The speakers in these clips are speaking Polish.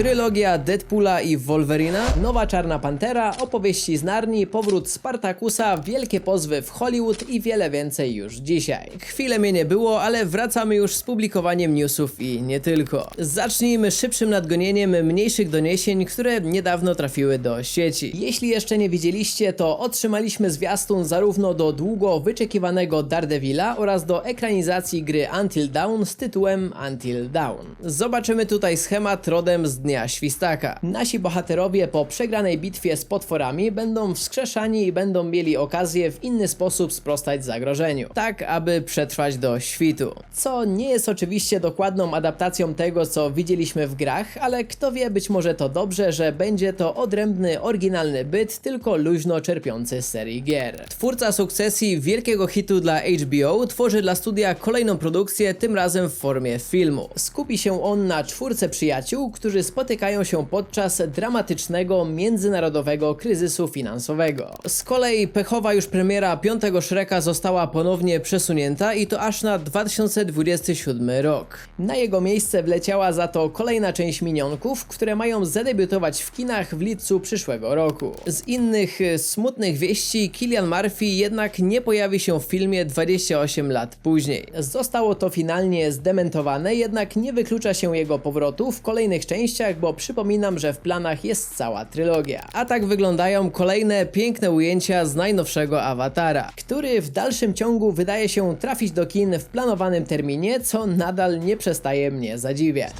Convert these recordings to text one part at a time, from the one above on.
trylogia Deadpoola i Wolverina, nowa Czarna Pantera, opowieści z Narni, powrót Spartakusa, wielkie pozwy w Hollywood i wiele więcej już dzisiaj. Chwilę mnie nie było, ale wracamy już z publikowaniem newsów i nie tylko. Zacznijmy szybszym nadgonieniem mniejszych doniesień, które niedawno trafiły do sieci. Jeśli jeszcze nie widzieliście, to otrzymaliśmy zwiastun zarówno do długo wyczekiwanego Daredevila oraz do ekranizacji gry Until Dawn z tytułem Until Dawn. Zobaczymy tutaj schemat rodem z Dnia Świstaka. Nasi bohaterowie po przegranej bitwie z potworami będą wskrzeszani i będą mieli okazję w inny sposób sprostać zagrożeniu, tak aby przetrwać do świtu. Co nie jest oczywiście dokładną adaptacją tego, co widzieliśmy w grach, ale kto wie, być może to dobrze, że będzie to odrębny, oryginalny byt, tylko luźno czerpiący z serii gier. Twórca sukcesji wielkiego hitu dla HBO tworzy dla studia kolejną produkcję, tym razem w formie filmu. Skupi się on na czwórce przyjaciół, którzy spotykają się podczas dramatycznego międzynarodowego kryzysu finansowego. Z kolei pechowa już premiera piątego Shreka została ponownie przesunięta i to aż na 2027 rok. Na jego miejsce wleciała za to kolejna część minionków, które mają zadebiutować w kinach w lipcu przyszłego roku. Z innych e, smutnych wieści Killian Murphy jednak nie pojawi się w filmie 28 lat później. Zostało to finalnie zdementowane, jednak nie wyklucza się jego powrotu w kolejnych częściach, bo przypominam, że w planach jest cała trylogia. A tak wyglądają kolejne piękne ujęcia z najnowszego awatara, który w dalszym ciągu wydaje się trafić do kin w planowanym terminie, co nadal nie przestaje mnie zadziwiać.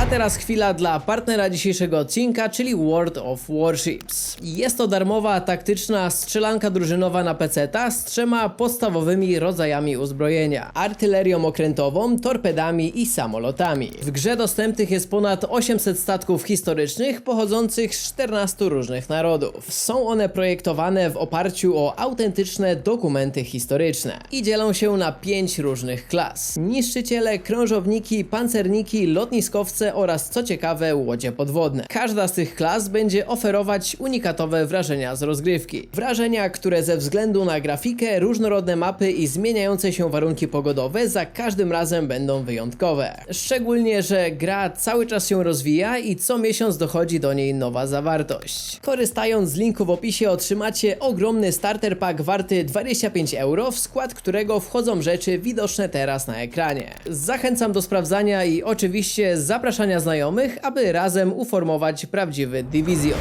A teraz chwila dla partnera dzisiejszego odcinka, czyli World of Warships. Jest to darmowa, taktyczna strzelanka drużynowa na PC z trzema podstawowymi rodzajami uzbrojenia: artylerią okrętową, torpedami i samolotami. W grze dostępnych jest ponad 800 statków historycznych pochodzących z 14 różnych narodów. Są one projektowane w oparciu o autentyczne dokumenty historyczne i dzielą się na 5 różnych klas: niszczyciele, krążowniki, pancerniki, lotniskowce oraz co ciekawe łodzie podwodne. Każda z tych klas będzie oferować unikatowe wrażenia z rozgrywki. Wrażenia, które ze względu na grafikę, różnorodne mapy i zmieniające się warunki pogodowe za każdym razem będą wyjątkowe. Szczególnie, że gra cały czas się rozwija i co miesiąc dochodzi do niej nowa zawartość. Korzystając z linku w opisie otrzymacie ogromny starter pack warty 25 euro, w skład którego wchodzą rzeczy widoczne teraz na ekranie. Zachęcam do sprawdzania i oczywiście zapraszania znajomych, aby razem uformować prawdziwy Division.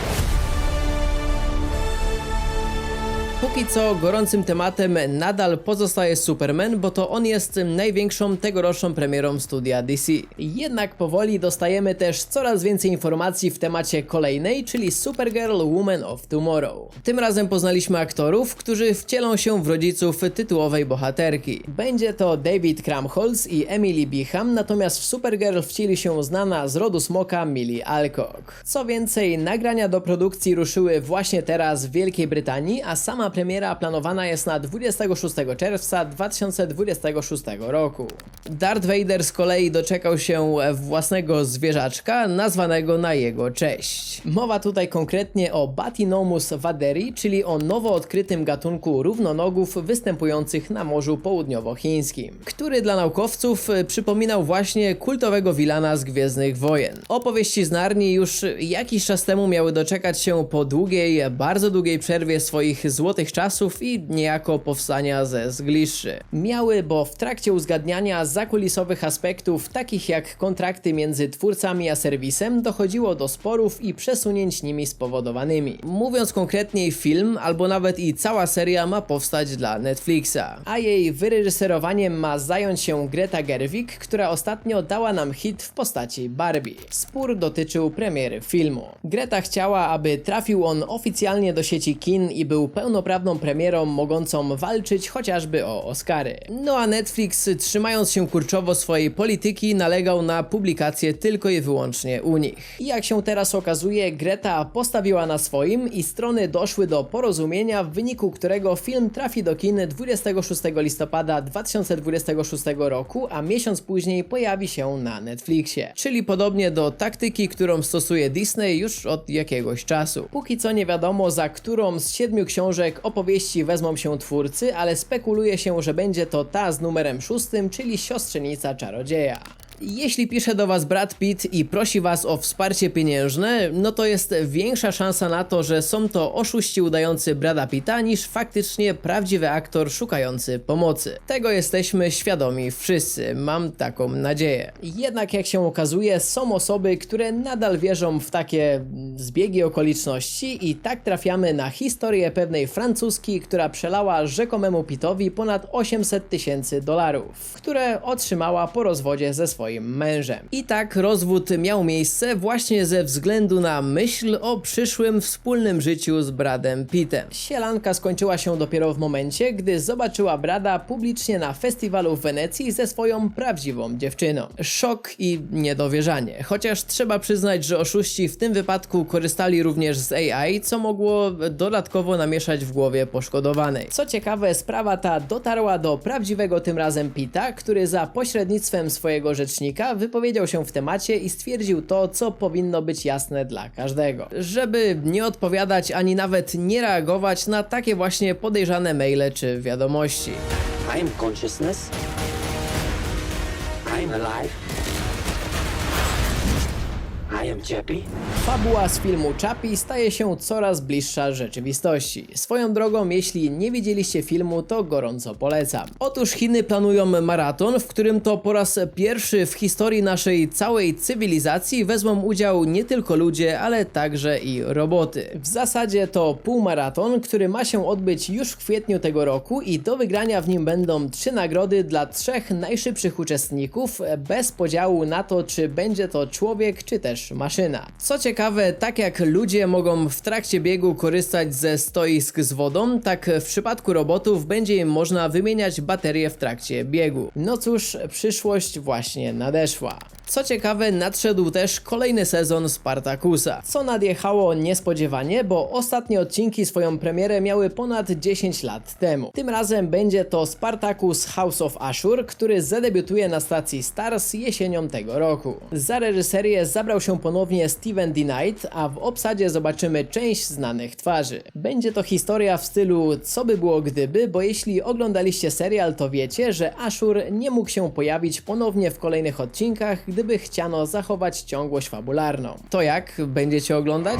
Póki co gorącym tematem nadal pozostaje Superman, bo to on jest największą tegoroczną premierą studia DC. Jednak powoli dostajemy też coraz więcej informacji w temacie kolejnej, czyli Supergirl Woman of Tomorrow. Tym razem poznaliśmy aktorów, którzy wcielą się w rodziców tytułowej bohaterki. Będzie to David Kramholz i Emily Biham, natomiast w Supergirl wcieli się znana z rodu smoka Millie Alcock. Co więcej, nagrania do produkcji ruszyły właśnie teraz w Wielkiej Brytanii, a sama premiera planowana jest na 26 czerwca 2026 roku. Darth Vader z kolei doczekał się własnego zwierzaczka nazwanego na jego cześć. Mowa tutaj konkretnie o Batinomus vaderi, czyli o nowo odkrytym gatunku równonogów występujących na Morzu Południowochińskim, który dla naukowców przypominał właśnie kultowego wilana z Gwiezdnych Wojen. Opowieści z Narni już jakiś czas temu miały doczekać się po długiej, bardzo długiej przerwie swoich złotych czasów i niejako powstania ze zgliszczy. Miały, bo w trakcie uzgadniania zakulisowych aspektów, takich jak kontrakty między twórcami a serwisem, dochodziło do sporów i przesunięć nimi spowodowanymi. Mówiąc konkretniej, film albo nawet i cała seria ma powstać dla Netflixa, a jej wyreżyserowaniem ma zająć się Greta Gerwig, która ostatnio dała nam hit w postaci Barbie. Spór dotyczył premiery filmu. Greta chciała, aby trafił on oficjalnie do sieci kin i był pełnoprawną premierą mogącą walczyć chociażby o Oscary. No a Netflix, trzymając się kurczowo swojej polityki, nalegał na publikację tylko i wyłącznie u nich. I jak się teraz okazuje, Greta postawiła na swoim i strony doszły do porozumienia, w wyniku którego film trafi do kin 26 listopada 2026 roku, a miesiąc później pojawi się na Netflixie. Czyli podobnie do taktyki, którą stosuje Disney już od jakiegoś czasu. Póki co nie wiadomo za którą z siedmiu książek odcinek opowieści wezmą się twórcy, ale spekuluje się, że będzie to ta z numerem szóstym, czyli siostrzenica czarodzieja. Jeśli pisze do Was Brad Pitt i prosi Was o wsparcie pieniężne, no to jest większa szansa na to, że są to oszuści udający Brada Pitta niż faktycznie prawdziwy aktor szukający pomocy. Tego jesteśmy świadomi wszyscy, mam taką nadzieję. Jednak jak się okazuje, są osoby, które nadal wierzą w takie zbiegi okoliczności i tak trafiamy na historię pewnej francuski, która przelała rzekomemu Pittowi ponad 800 tysięcy dolarów, które otrzymała po rozwodzie ze swoim mężem. I tak rozwód miał miejsce właśnie ze względu na myśl o przyszłym wspólnym życiu z Bradem Pittem. Sielanka skończyła się dopiero w momencie, gdy zobaczyła Brada publicznie na festiwalu w Wenecji ze swoją prawdziwą dziewczyną. Szok i niedowierzanie, chociaż trzeba przyznać, że oszuści w tym wypadku korzystali również z AI, co mogło dodatkowo namieszać w głowie poszkodowanej. Co ciekawe, sprawa ta dotarła do prawdziwego tym razem Pita, który za pośrednictwem swojego rzecznika wypowiedział się w temacie i stwierdził to, co powinno być jasne dla każdego. Żeby nie odpowiadać ani nawet nie reagować na takie właśnie podejrzane maile czy wiadomości. I am consciousness. I am alive. Am Chappie. Fabuła z filmu Chappie staje się coraz bliższa rzeczywistości. Swoją drogą, jeśli nie widzieliście filmu, to gorąco polecam. Otóż Chiny planują maraton, w którym to po raz pierwszy w historii naszej całej cywilizacji wezmą udział nie tylko ludzie, ale także i roboty. W zasadzie to półmaraton, który ma się odbyć już w kwietniu tego roku i do wygrania w nim będą trzy nagrody dla trzech najszybszych uczestników, bez podziału na to, czy będzie to człowiek, czy też maszyna. Co ciekawe, tak jak ludzie mogą w trakcie biegu korzystać ze stoisk z wodą, tak w przypadku robotów będzie im można wymieniać baterie w trakcie biegu. No cóż, przyszłość właśnie nadeszła. Co ciekawe, nadszedł też kolejny sezon Spartakusa, co nadjechało niespodziewanie, bo ostatnie odcinki swoją premierę miały ponad 10 lat temu. Tym razem będzie to Spartacus House of Ashur, który zadebiutuje na stacji Stars jesienią tego roku. Za reżyserię zabrał się ponownie Steven D. Knight, a w obsadzie zobaczymy część znanych twarzy. Będzie to historia w stylu co by było gdyby, bo jeśli oglądaliście serial, to wiecie, że Ashur nie mógł się pojawić ponownie w kolejnych odcinkach, gdyby chciano zachować ciągłość fabularną. To jak? Będziecie oglądać?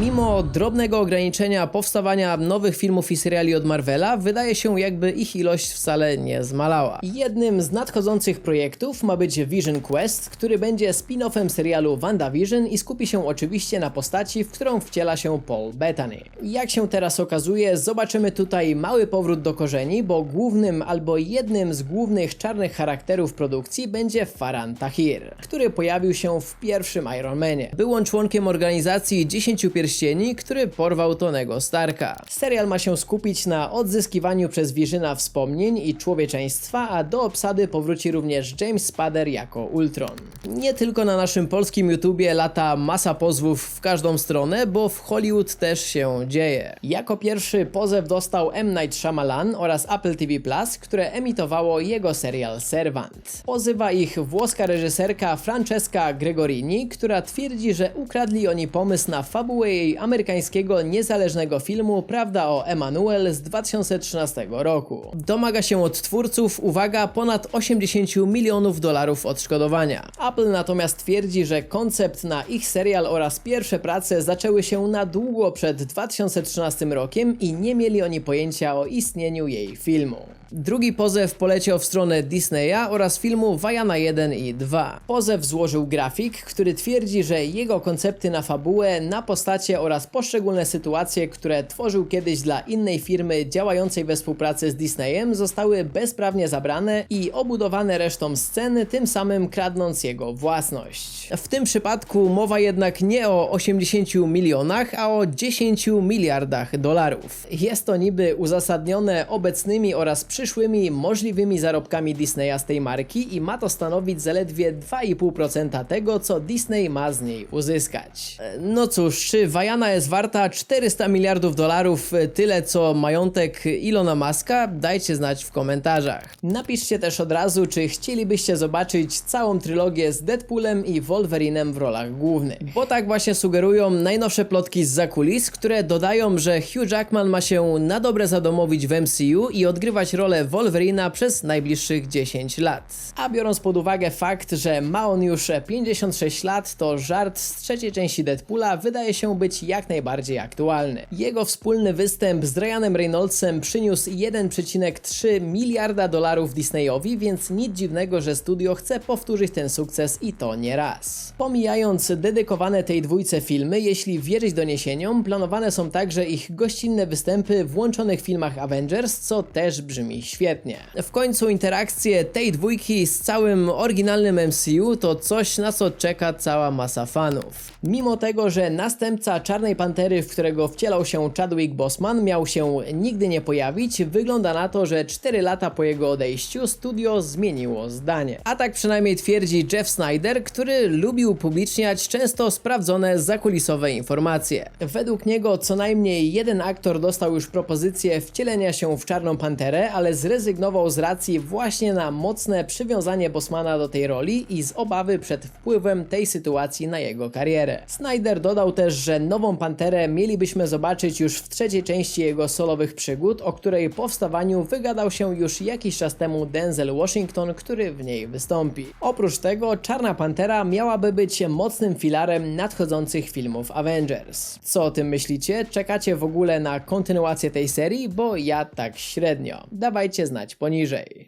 Mimo drobnego ograniczenia powstawania nowych filmów i seriali od Marvela, wydaje się jakby ich ilość wcale nie zmalała. Jednym z nadchodzących projektów ma być Vision Quest, który będzie spin-offem serialu WandaVision i skupi się oczywiście na postaci, w którą wciela się Paul Bettany. Jak się teraz okazuje, zobaczymy tutaj mały powrót do korzeni, bo głównym albo jednym z głównych czarnych charakterów produkcji będzie Farhan Tahir, który pojawił się w pierwszym Iron Manie. Był on członkiem organizacji 10 pierścieni, który porwał Tonego Starka. Serial ma się skupić na odzyskiwaniu przez Visiona wspomnień i człowieczeństwa, a do obsady powróci również James Spader jako Ultron. Nie tylko na naszym polskim YouTubie lata masa pozwów w każdą stronę, bo w Hollywood też się dzieje. Jako pierwszy pozew dostał M. Night Shyamalan oraz Apple TV+, Plus, które emitowało jego serial Servant. Pozywa ich włoska reżyserka Francesca Gregorini, która twierdzi, że ukradli oni pomysł na fabułę jej amerykańskiego niezależnego filmu Prawda o Emanuel z 2013 roku. Domaga się od twórców, uwaga, ponad 80 milionów dolarów odszkodowania. Apple natomiast twierdzi, że koncept na ich serial oraz pierwsze prace zaczęły się na długo przed 2013 rokiem i nie mieli oni pojęcia o istnieniu jej filmu. Drugi pozew poleciał w stronę Disneya oraz filmu Wajana 1 i 2. Pozew złożył grafik, który twierdzi, że jego koncepty na fabułę, na postacie oraz poszczególne sytuacje, które tworzył kiedyś dla innej firmy działającej we współpracy z Disneyem, zostały bezprawnie zabrane i obudowane resztą sceny, tym samym kradnąc jego własność. W tym przypadku mowa jednak nie o 80 milionach, a o 10 miliardach dolarów. Jest to niby uzasadnione obecnymi oraz przyszłymi możliwymi zarobkami Disneya z tej marki i ma to stanowić zaledwie 2,5% tego, co Disney ma z niej uzyskać. E, No cóż, czy Wajana jest warta 400 miliardów dolarów, tyle co majątek Ilona Maska? Dajcie znać w komentarzach. Napiszcie też od razu, czy chcielibyście zobaczyć całą trylogię z Deadpoolem i Wolverinem w rolach głównych. Bo tak właśnie sugerują najnowsze plotki z zakulis, które dodają, że Hugh Jackman ma się na dobre zadomowić w MCU i odgrywać rolę Wolverina przez najbliższych 10 lat. A biorąc pod uwagę fakt, że ma on już 56 lat, to żart z trzeciej części Deadpoola wydaje się być jak najbardziej aktualny. Jego wspólny występ z Ryanem Reynoldsem przyniósł 1,3 miliarda dolarów Disneyowi, więc nic dziwnego, że studio chce powtórzyć ten sukces i to nie raz. Pomijając dedykowane tej dwójce filmy, jeśli wierzyć doniesieniom, planowane są także ich gościnne występy w łączonych filmach Avengers, co też brzmi świetnie. W końcu interakcje tej dwójki z całym oryginalnym MCU to coś, na co czeka cała masa fanów. Mimo tego, że następca Czarnej Pantery, w którego wcielał się Chadwick Boseman, miał się nigdy nie pojawić, wygląda na to, że 4 lata po jego odejściu studio zmieniło zdanie. A tak przynajmniej twierdzi Jeff Snyder, który lubił publiczniać często sprawdzone zakulisowe informacje. Według niego co najmniej jeden aktor dostał już propozycję wcielenia się w Czarną Panterę, ale zrezygnował z racji właśnie na mocne przywiązanie Bosmana do tej roli i z obawy przed wpływem tej sytuacji na jego karierę. Snyder dodał też, że nową Panterę mielibyśmy zobaczyć już w trzeciej części jego solowych przygód, o której powstawaniu wygadał się już jakiś czas temu Denzel Washington, który w niej wystąpi. Oprócz tego Czarna Pantera miałaby być mocnym filarem nadchodzących filmów Avengers. Co o tym myślicie? Czekacie w ogóle na kontynuację tej serii? Bo ja tak średnio. Dawajcie znać poniżej.